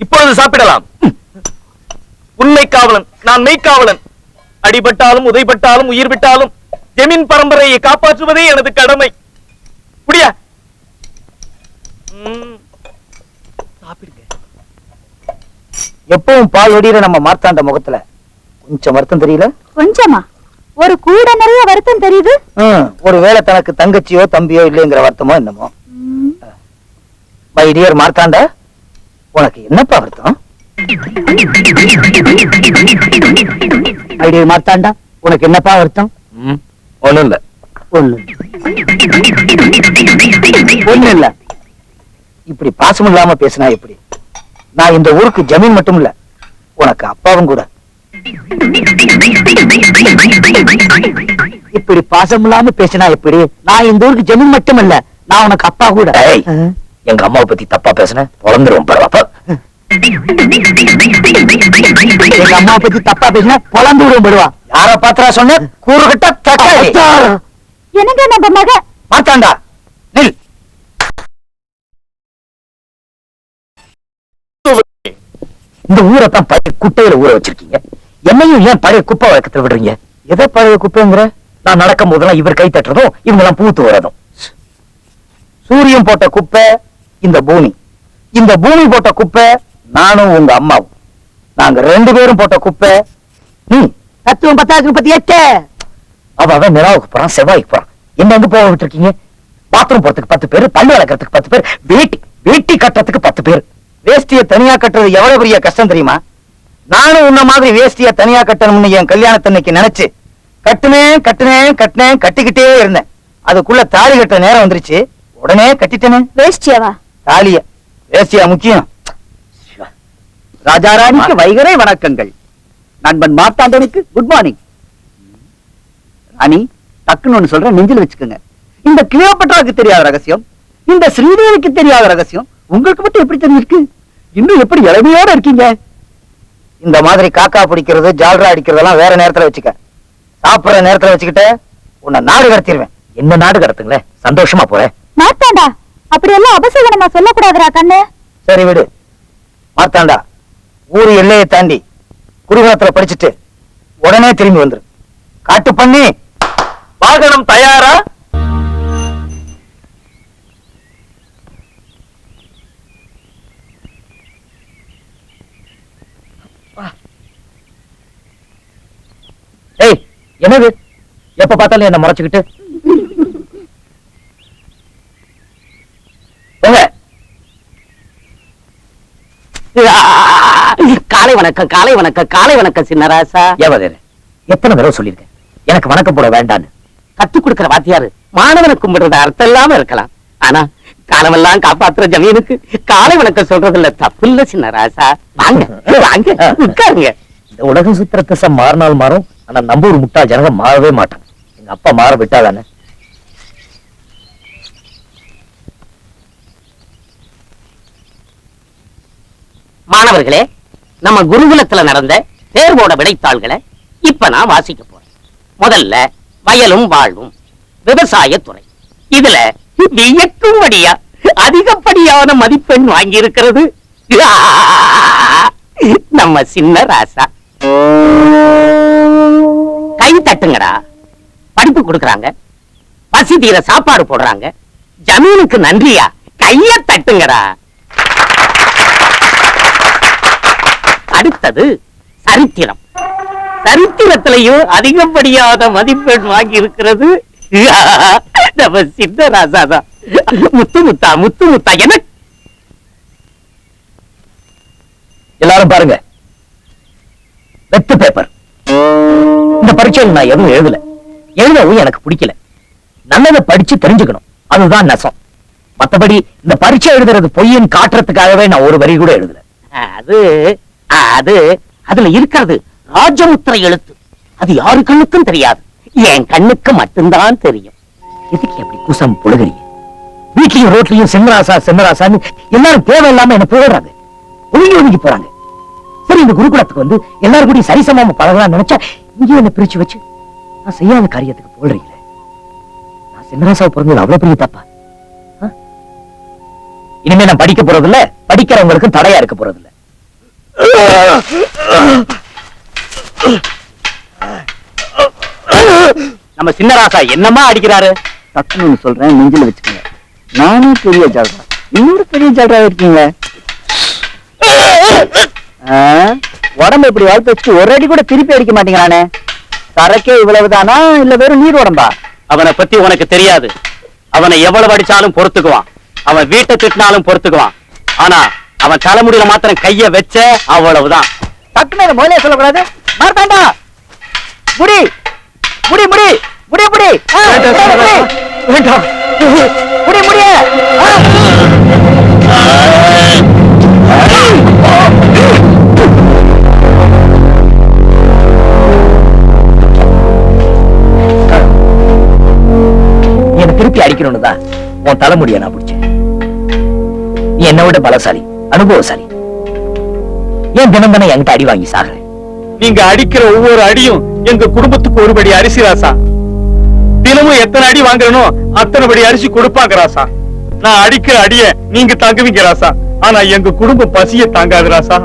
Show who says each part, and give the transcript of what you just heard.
Speaker 1: இப்பொழுது சாப்பிடலாம். உண்மை காவலன் நான் மெய்க்காவலன். அடிபட்டாலும் உதைபட்டாலும் உயிர் விட்டாலும் ஜெமின் பரம்பரையை காப்பாற்றுவதே எனது கடமை. புடியா ம். சாப்பிடுங்க.
Speaker 2: எப்பவும் பால் வெடியிற நம்ம மார்த்தாண்ட முகத்துல கொஞ்சம் வருத்தம் தெரியல?
Speaker 3: கொஞ்சமா? ஒரு கூட நிறைய வருத்தம் தெரியுது?
Speaker 2: ம், ஒருவேளை தனக்கு தங்கச்சியோ தம்பியோ இல்லைங்கிற வருத்தமோ என்னமோ? மை டியர் மார்த்தாண்ட உனக்கு என்னப்பா வருத்தம்? மை டியர் மார்த்தாண்டா உனக்கு என்னப்பா வருத்தம்?
Speaker 1: ஒண்ணும் இல்ல
Speaker 2: ஒண்ணு. ஒண்ணு இல்ல இப்படி பாசம் இல்லாம பேசினா எப்படி? நான் இந்த ஊருக்கு ஜமீன் மட்டும் இல்ல உனக்கு அப்பாவும் கூட. இப்படி பாசம் இல்லாம பேசினா எப்படி? நான் இந்த ஊருக்கு ஜமீன் மட்டும் இல்ல நான் உனக்கு அப்பா கூட.
Speaker 1: எங்க அம்மாவை பத்தி தப்பா பேசுன பொழந்துரும் பரவாப்ப
Speaker 2: எங்க அம்மா பத்தி தப்பா பேசினா பொழந்து விடுவோம் படுவா. யார பாத்திரா சொன்ன? கூறுகிட்ட தக்காளி
Speaker 3: என்னங்க நம்ம மக?
Speaker 2: மாத்தாண்டா. நில். இந்த ஊரை தான் பழைய குட்டையில ஊற வச்சிருக்கீங்க. என்னையும் ஏன் பழைய குப்பை வழக்கத்துல விடுறீங்க? எதை பழைய குப்பைங்கிற? நான் நடக்கும் போதெல்லாம் இவர் கை தட்டுறதும் இவங்க எல்லாம் பூத்து வரதும் சூரியன் போட்ட குப்பை இந்த பூமி. இந்த பூமி போட்ட குப்பை நானும் உங்க அம்மாவும். நாங்க ரெண்டு பேரும் போட்ட குப்பை நீ. தத்துவம் பத்தாயிரத்தி முப்பத்தி எட்டு. அவ அவன் நிலாவுக்கு போறான் செவ்வாய்க்கு போறான். என்ன எங்க போக விட்டுருக்கீங்க? பாத்ரூம் போறதுக்கு பத்து பேர் பல்லு வளர்க்கறதுக்கு பத்து பேர் வேட்டி வேட்டி கட்டுறதுக்கு பத்து பேர். வேஷ்டிய தனியா கட்டுறது எவ்வளவு பெரிய கஷ்டம் தெரியுமா? நானும் உன்ன மாதிரி வேஷ்டிய தனியா கட்டணும்னு என் கல்யாணத்தன்னைக்கு நினைச்சு கட்டுனேன் கட்டுனேன் கட்டினேன் கட்டிக்கிட்டே இருந்தேன். அதுக்குள்ள தாலி கட்ட நேரம் வந்துருச்சு. உடனே கட்டிட்டேனே.
Speaker 3: வேஷ்டியாவா?
Speaker 2: தாலிய வேஷ்டியா முக்கியம். ராஜாராணிக்கு வைகரே வணக்கங்கள். நண்பன் மார்த்தாண்டனுக்கு குட் மார்னிங் ராணி டக்குன்னு ஒண்ணு சொல்றேன் நெஞ்சில் வச்சுக்கோங்க. இந்த கிளியோபட்ராவுக்கு தெரியாத ரகசியம் இந்த ஸ்ரீதேவிக்கு தெரியாத ரகசியம் உங்களுக்கு மட்டும் எப்படி தெரிஞ்சிருக்கு? இன்னும் எப்படி இளமையோட இருக்கீங்க? இந்த மாதிரி காக்கா பிடிக்கிறது ஜால்ரா அடிக்கிறதெல்லாம் வேற நேரத்துல வச்சுக்க. சாப்பிடுற நேரத்துல வச்சுக்கிட்டு உன்னை நாடு கடத்திடுவேன் என்ன நாடு கடத்துங்களேன் சந்தோஷமா போறேன்
Speaker 3: அப்படி எல்லாம் அபசகனமா சொல்லக்கூடாதுடா கண்ணு.
Speaker 2: சரி விடு. மாத்தாண்டா ஊரு எல்லையை தாண்டி குருகுலத்துல படிச்சுட்டு உடனே திரும்பி வந்துரு. காட்டு பண்ணி
Speaker 1: வாகனம் தயாரா?
Speaker 2: ஏய் என்னது? எப்ப பார்த்தாலும் என்ன முறைச்சுக்கிட்டு?
Speaker 4: காலை வணக்கம் காலை வணக்கம் காலை வணக்கம் சின்னராசா.
Speaker 2: ஏவதேரு எத்தனை தடவை சொல்லியிருக்கேன்? எனக்கு வணக்கம் போட வேண்டான்னு.
Speaker 4: கத்து கொடுக்கிற வாத்தியாரு மாணவனை கும்பிடுறது அர்த்தம் இல்லாம இருக்கலாம். ஆனா காலமெல்லாம் காப்பாத்துற ஜமீனுக்கு காலை வணக்கம் சொல்றதுல தப்பு இல்ல சின்னராசா. வாங்க வாங்க உட்காருங்க.
Speaker 2: இந்த உலக சுத்திர திசை மாறினால் மாறும் ஆனா நம்ம ஒரு முட்டாள் ஜனங்க மாறவே மாட்டான். எங்க அப்பா மாற விட்டாதானே?
Speaker 4: மாணவர்களே நம்ம குருகுலத்துல நடந்த தேர்வோட விடைத்தாள்களை இப்ப நான் வாசிக்க போறேன். முதல்ல வயலும் வாழ்வும் விவசாயத்துறை இதுல வியக்கும்படியா அதிகப்படியான மதிப்பெண் வாங்கி இருக்கிறது நம்ம சின்ன ராசா கை தட்டுங்கடா. படிப்பு கொடுக்கறாங்க. பசி தீர சாப்பாடு போடுறாங்க. ஜமீனுக்கு நன்றியா? கைய தட்டுங்கடா. அடுத்தது சரித்திரம். சரித்திரத்திலையும் அதிகப்படியாத மதிப்பெண் வாங்கி இருக்கிறது நம்ம சித்தராசா தான் முத்து முத்தா முத்து முத்தா என்ன?
Speaker 2: எல்லாரும் பாருங்க. வெத்து பேப்பர் இந்த பரீட்சையில் நான் எதுவும் எழுதல. எழுதவும் எனக்கு பிடிக்கல. நல்லதை படிச்சு தெரிஞ்சுக்கணும். அதுதான் நெசம். மத்தபடி இந்த பரீட்சை எழுதுறது பொய்யின் காட்டுறதுக்காகவே நான் ஒரு வரி கூட எழுதல.
Speaker 4: அது அது அதுல இருக்கிறது ராஜமுத்திரை எழுத்து. அது யாரு கண்ணுக்கும் தெரியாது. என் கண்ணுக்கு மட்டும்தான் தெரியும்.
Speaker 2: எதுக்கு அப்படி குசம் புழுகிறீங்க? வீட்லயும் ரோட்லயும் சிம்மராசா சிம்மராசான்னு எல்லாரும் தேவையில்லாம என்ன புகழ்றாங்க ஒழுங்கி ஒழுங்கி போறாங்க. சரி இந்த குருகுலத்துக்கு வந்து எல்லாரும் கூடி சரிசமமா பழகலாம் நினைச்சா இங்கேயும் என்ன பிரிச்சு வச்சு நான் செய்யாத காரியத்துக்கு போடுறீங்களே? நான் சிம்மராசாவை பிறந்தது அவ்வளவு பெரிய தப்பா?
Speaker 1: இனிமே நான் படிக்க போறது இல்ல படிக்கிறவங்களுக்கும் தடையா இருக்க போறது
Speaker 5: நம்ம சின்னராசா என்னமா அடிக்கிறாரு?
Speaker 1: டக்குன்னு சொல்றேன் நெஞ்சில வச்சுக்கோங்க. நானே பெரிய ஜால்ரா. இன்னொரு பெரிய ஜால்ரா இருக்கீங்க. உடம்பு இப்படி வளர்த்து வச்சு ஒரு அடி கூட திருப்பி அடிக்க மாட்டேங்கிறானே. சரக்கே இவ்வளவுதானா? இல்ல வெறும் நீர் உடம்பா?
Speaker 5: அவனை பத்தி உனக்கு தெரியாது. அவனை எவ்வளவு அடிச்சாலும் பொறுத்துக்குவான். அவன் வீட்டை திட்டினாலும் பொறுத்துக்குவான். ஆனா அவன் தலைமுடியில மாத்திரம் கைய வச்ச அவ்வளவுதான்.
Speaker 1: டக்குன்னு இதை முதலே சொல்லக்கூடாது. மார்த்தாண்டா முடி! முடி முடி! முடி முடி! வேண்டாம், முடி, முடிய என்ன திருப்பி அடிக்கணும்னு தான் உன் தலைமுடிய நான் பிடிச்சேன். நீ என்னை விட பலசாலி. அனுபவசாலி ஏன் தினம் தினம் என்கிட்ட அடி வாங்கி சாகுறேன்
Speaker 6: நீங்க அடிக்கிற ஒவ்வொரு அடியும் எங்க குடும்பத்துக்கு ஒருபடி அரிசி ராசா. தினமும் எத்தனை அடி வாங்குறனோ அத்தனை படி அரிசி கொடுப்பாங்க ராசா. நான் அடிக்கிற அடிய நீங்க தங்குவீங்க ராசா. ஆனா எங்க குடும்ப பசிய தாங்காது ராசா.